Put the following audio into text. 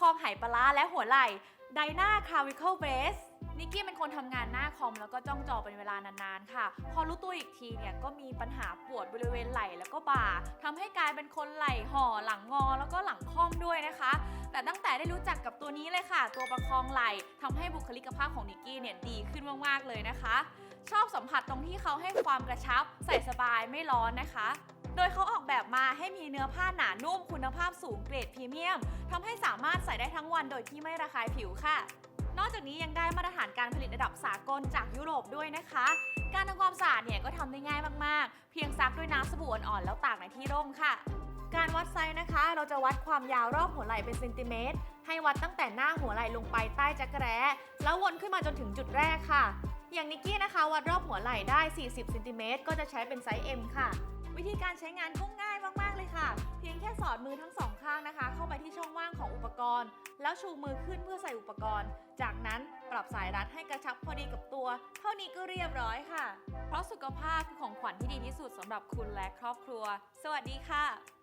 คองไหปลาร้าและหัวไหล่ไดนาคาวิเคิลเบสนิกกี้เป็นคนทำงานหน้าคอมแล้วก็จ้องจอเป็นเวลานานๆ ค่ะ พอรู้ตัวอีกทีเนี่ยก็มีปัญหาปวดบริเวณไหล่แล้วก็บ่าทำให้กลายเป็นคนไหล่ห่อหลังงอแล้วก็หลังค่อมด้วยนะคะ แต่ตั้งแต่ได้รู้จักกับตัวนี้เลยค่ะ ตัวประคองไหล่ทำให้บุคลิกภาพของนิกกี้เนี่ยดีขึ้นมากๆเลยนะคะ ชอบสัมผัสตรงที่เขาให้ความกระชับใส่สบายไม่ร้อนนะคะ โดยเขาออกแบบมาให้มีเนื้อผ้าหนานุ่มคุณภาพสูงเกรดพรีเมียมทำให้สามารถใส่ได้ทั้งวันโดยที่ไม่ระคายผิวค่ะนอกจากนี้ยังได้มาตรฐานการผลิตระดับสากลจากยุโรปด้วยนะคะ การทำความสะอาดเนี่ยก็ทำได้ง่ายมากๆ เพียงซักด้วยน้ำสบู่อ่อนๆ แล้วตากในที่ร่มค่ะ การวัดไซส์นะคะ เราจะวัดความยาวรอบหัวไหล่เป็นเซนติเมตร ให้วัดตั้งแต่หน้าหัวไหล่ลงไปใต้จักรแร้แล้ววนขึ้นมาจนถึงจุดแรกค่ะ อย่างนิกกี้นะคะ วัดรอบหัวไหล่ได้ 40เซนติเมตรก็จะใช้เป็นไซส์ M ค่ะ ธีการใช้งานก็ง่ายมาก ๆ เลยค่ะ เพียงแค่สอดมือทั้งสองข้างนะคะ เข้าไปที่ช่องว่างของอุปกรณ์ แล้วชูมือขึ้นเพื่อใส่อุปกรณ์ จากนั้นปรับสายรัดให้กระชับพอดีกับตัว เท่านี้ก็เรียบร้อยค่ะ เพราะสุขภาพคือของขวัญที่ดีที่สุดสำหรับคุณและครอบครัว สวัสดีค่ะ